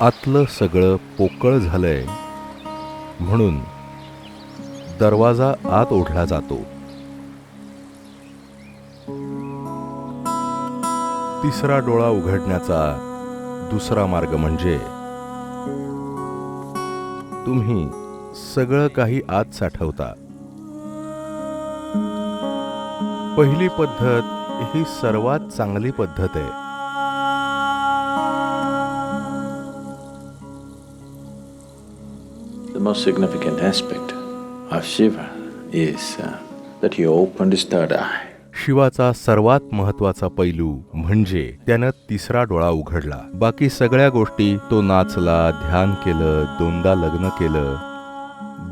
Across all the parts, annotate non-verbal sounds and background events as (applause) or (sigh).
आतलं सगळं पोकळ झालंय. म्हणून दरवाजा आत ओढला जातो. तिसरा डोळा उघडण्याचा दुसरा मार्ग म्हणजे तुम्ही सगळं काही आत साठवता. पहिली पद्धत ही सर्वात चांगली पद्धत आहे. The most significant aspect of Shiva is uh, that he opened his third eye. शिवाचा सर्वात महत्त्वाचा पैलू म्हणजे त्यानं तिसरा डोळा उघडला बाकी सगळ्या गोष्टी तो नाचला ध्यान केलं दोनदा लग्न केलं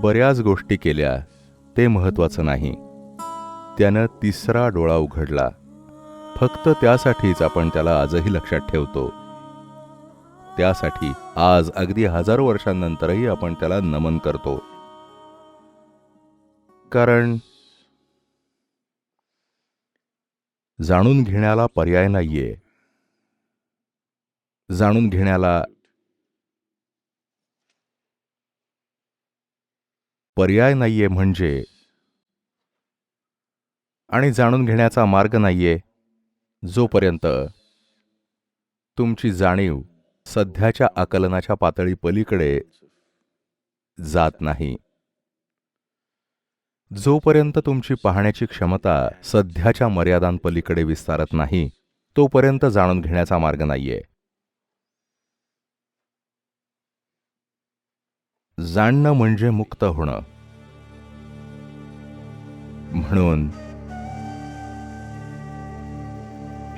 बऱ्याच गोष्टी केल्या ते महत्वाचं नाही त्यानं तिसरा डोळा उघडला फक्त त्यासाठीच आपण त्याला आजही लक्षात ठेवतो त्यासाठी आज अगदी हजारो वर्षांनंतरही आपण त्याला नमन करतो. कारण जाणून घेण्याला पर्याय नाहीये. जाणून घेण्याला पर्याय नाहीये म्हणजे आणि जाणून घेण्याचा मार्ग नाहीये जोपर्यंत तुमची जाणीव सध्याच्या आकलनाच्या पातळी पलीकडे जात नाही. जोपर्यंत तुमची पाहण्याची क्षमता सध्याच्या मर्यादांपलीकडे विस्तारत नाही तोपर्यंत जाणून घेण्याचा मार्ग नाहीये. जाणणं म्हणजे मुक्त होणं. म्हणून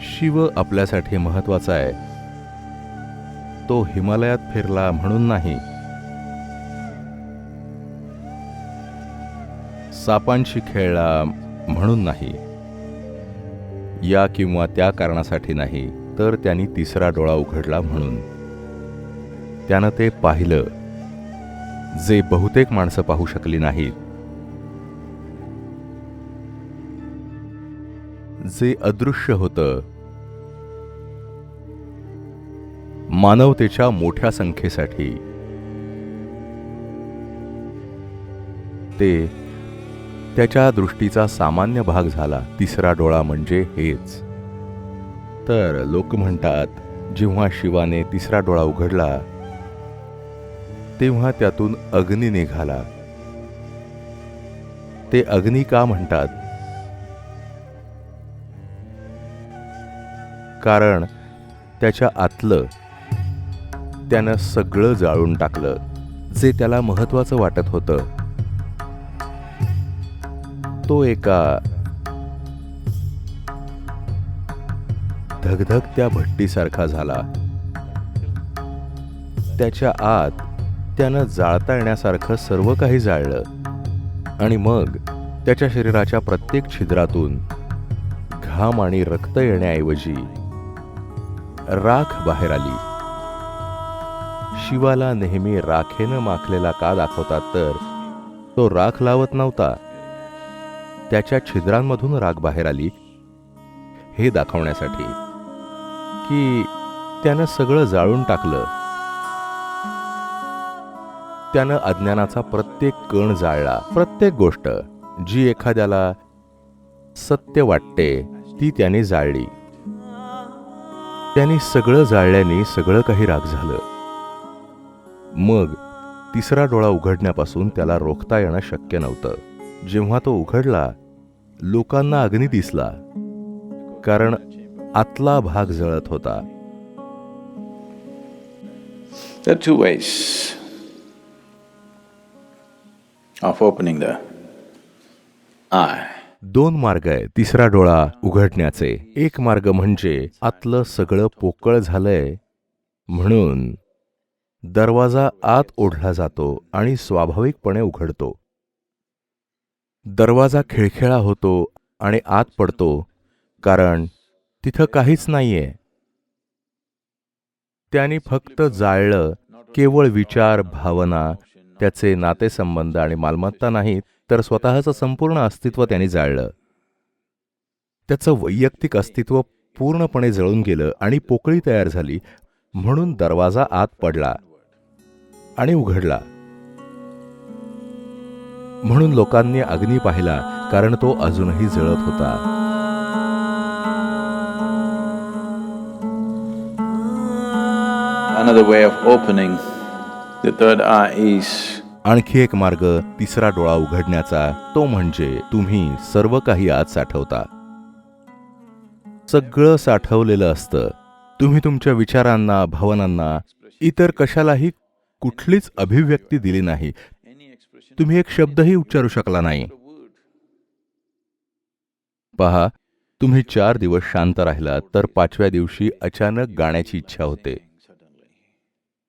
शिव आपल्यासाठी महत्त्वाचा आहे. तो हिमालयात फिरला म्हणून नाही. सापांशी खेळला म्हणून नाही. या किंवा त्या कारणासाठी नाही तर त्यांनी तिसरा डोळा उघडला म्हणून. त्यानं ते पाहिलं. जे बहुतेक माणसं पाहू शकली नाहीत. जे अदृश्य होतं मानवतेच्या मोठ्या संख्येसाठी. ते त्याच्या दृष्टीचा सामान्य भाग झाला. तिसरा डोळा म्हणजे हेच. तर लोक म्हणतात जेव्हा शिवाने तिसरा डोळा उघडला तेव्हा त्यातून अग्नी निघाला. ते अग्नी का म्हणतात? कारण त्याच्या आतलं त्यानं सगळं जाळून टाकलं जे त्याला महत्वाचं वाटत होतं. तो एका धगधग त्या भट्टीसारखा झाला. त्याच्या आत त्यानं जाळता येण्यासारखं सर्व काही जाळलं आणि मग त्याच्या शरीराच्या प्रत्येक छिद्रातून घाम आणि रक्त येण्याऐवजी राख बाहेर आली. शिवाला नेहमी राखेनं माखलेला का दाखवतात तर तो राख लावत नव्हता. त्याच्या छिद्रांमधून राग बाहेर आली. हे दाखवण्यासाठी की त्यानं सगळं जाळून टाकलं. त्यानं अज्ञानाचा प्रत्येक कण जाळला. प्रत्येक गोष्ट जी एखाद्याला सत्य वाटते ती त्याने जाळली. त्यांनी सगळं जाळल्याने सगळं काही राग झालं. मग तिसरा डोळा उघडण्यापासून त्याला रोखता येणं शक्य नव्हतं. जेव्हा तो उघडला लोकांना अग्नी दिसला कारण आतला भाग जळत होता. There are two ways of opening the eye. दोन मार्ग आहे तिसरा डोळा उघडण्याचे. एक मार्ग म्हणजे आतलं सगळं पोकळ झालंय म्हणून दरवाजा आत ओढला जातो आणि स्वाभाविकपणे उघडतो. दरवाजा खिळखिळा होतो आणि आत पडतो कारण तिथं काहीच नाहीये. त्याने फक्त जाळलं केवळ विचार भावना त्याचे नातेसंबंध आणि मालमत्ता नाहीत तर स्वतःचं संपूर्ण अस्तित्व त्याने जाळलं. त्याचं वैयक्तिक अस्तित्व पूर्णपणे जळून गेलं आणि पोकळी तयार झाली म्हणून दरवाजा आत पडला. आणि उघडला. म्हणून लोकांनी अग्नी पाहिला कारण तो अजूनही जळत होता. आणखी एक मार्ग तिसरा डोळा उघडण्याचा तो म्हणजे तुम्ही सर्व काही आत साठवता. सगळं साठवलेलं असतं. तुम्ही तुमच्या विचारांना भावनांना इतर कशालाही कुठलीच अभिव्यक्ती दिली नाही. तुम्ही एक शब्दही उच्चारू शकला नाही. पहा तुम्ही चार दिवस शांत राहिलात तर पाचव्या दिवशी अचानक गाण्याची इच्छा होते.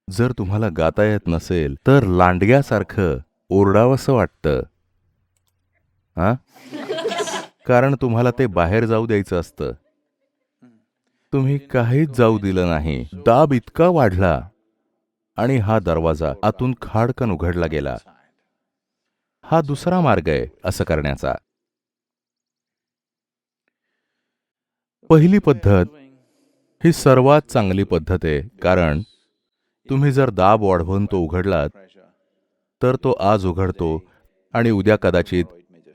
जर तुम्हाला गाता येत नसेल तर लांडग्यासारखं ओरडावंसं वाटतं. हा कारण तुम्हाला ते बाहेर जाऊ द्यायचं असतं. तुम्ही काहीच जाऊ दिलं नाही. दाब इतका वाढला. आणि हा दरवाजा आतून खाडकन उघडला गेला. हा दुसरा मार्ग आहे असं करण्याचा. पहिली पद्धत ही सर्वात चांगली पद्धत आहे कारण तुम्ही जर दाब वाढवून तो उघडलात तर तो आज उघडतो आणि उद्या कदाचित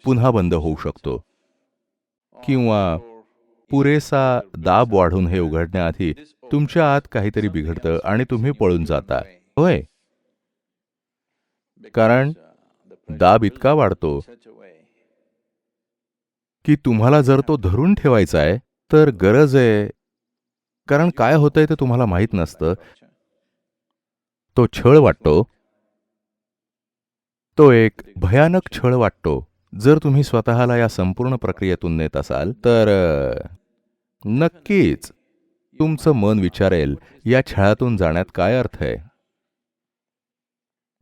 पुन्हा बंद होऊ शकतो. किंवा पुरेसा दाब वाढून हे उघडण्याआधी तुमच्या आत काहीतरी बिघडतं आणि तुम्ही पळून जाता. होय. कारण दाब इतका वाढतो की तुम्हाला जर तो धरून ठेवायचा आहे तर गरज आहे. कारण काय होतंय ते तुम्हाला माहीत नसतं. तो छळ वाटतो. तो एक भयानक छळ वाटतो. जर तुम्ही स्वतःला या संपूर्ण प्रक्रियेतून नेत असाल तर नक्कीच तुमचं मन विचारेल या छळातून जाण्यात काय अर्थ आहे?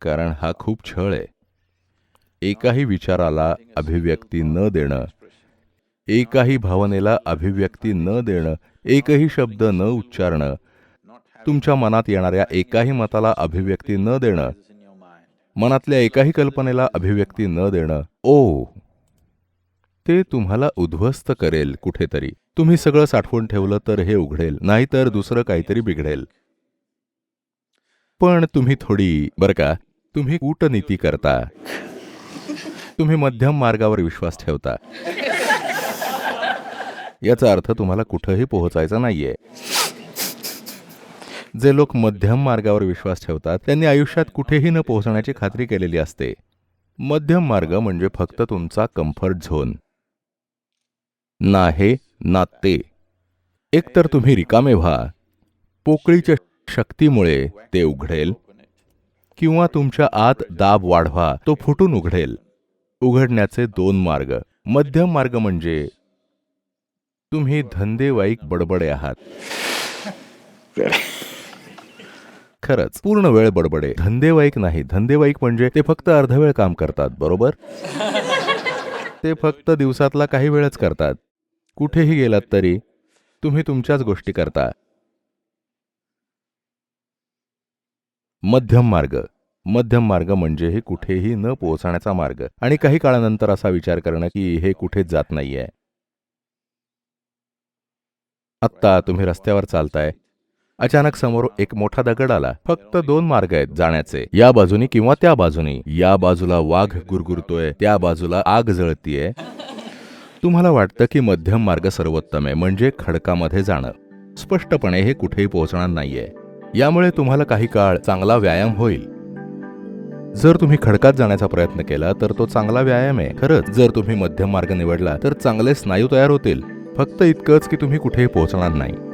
कारण हा खूप छळ आहे. एकाही विचाराला अभिव्यक्ती न देणं एकाही भावनेला अभिव्यक्ती न देणं एकही शब्द न उच्चारणं तुमच्या मनात येणाऱ्या एकाही मताला अभिव्यक्ती न देणं मनातल्या एकाही कल्पनेला अभिव्यक्ती न देणं ओ! ते तुम्हाला उद्ध्वस्त करेल कुठेतरी. तुम्ही सगळं साठवून ठेवलं तर हे उघडेल नाहीतर दुसरं काहीतरी बिघडेल. पण तुम्ही थोडी बरं का तुम्ही कूटनीती करता. तुम्ही मध्यम मार्गावर विश्वास ठेवता. याचा अर्थ तुम्हाला कुठंही पोहोचायचा नाहीये. जे लोक मध्यम मार्गावर विश्वास ठेवतात त्यांनी आयुष्यात कुठेही न पोहोचण्याची खात्री केलेली असते. मध्यम मार्ग म्हणजे फक्त तुमचा कम्फर्ट झोन ना हे ना ते. एकतर तुम्ही रिकामे व्हा. पोकळीच्या शक्तीमुळे ते उघडेल. किंवा तुमच्या आत दाब वाढवा तो फुटून उघडेल. उघडण्याचे दोन मार्ग. मध्यम मार्ग म्हणजे तुम्ही धंदेवाईक बडबडे आहात. खरंच. पूर्ण वेळ बडबडे. धंदेवाईक नाही. धंदेवाईक म्हणजे ते फक्त अर्धवेळ काम करतात बरोबर? (laughs) ते फक्त दिवसातला काही वेळच करतात. कुठेही गेलात तरी तुम्ही तुमच्याच गोष्टी करता. मध्यम मार्ग. मध्यम मार्ग म्हणजे हे कुठेही न पोहोचण्याचा मार्ग. आणि काही काळानंतर असा विचार करणं की हे कुठेच जात नाहीये. आत्ता तुम्ही रस्त्यावर चालताय. अचानक समोर एक मोठा दगड आला. फक्त दोन मार्ग आहेत जाण्याचे. या बाजूनी किंवा त्या बाजूनी. या बाजूला वाघ गुरगुरतोय त्या बाजूला आग जळतीये. तुम्हाला वाटतं की मध्यम मार्ग सर्वोत्तम आहे म्हणजे खडकामध्ये जाणं. स्पष्टपणे हे कुठेही पोहोचणार नाहीये. यामुळे तुम्हाला काही काळ चांगला व्यायाम होईल. जर तुम्ही खडकात जाण्याचा प्रयत्न केला तर तो चांगला व्यायाम आहे. खरंच जर तुम्ही मध्यम मार्ग निवडला तर चांगले स्नायू तयार होतील. फक्त इतकंच की तुम्ही कुठेही पोहोचणार नाही.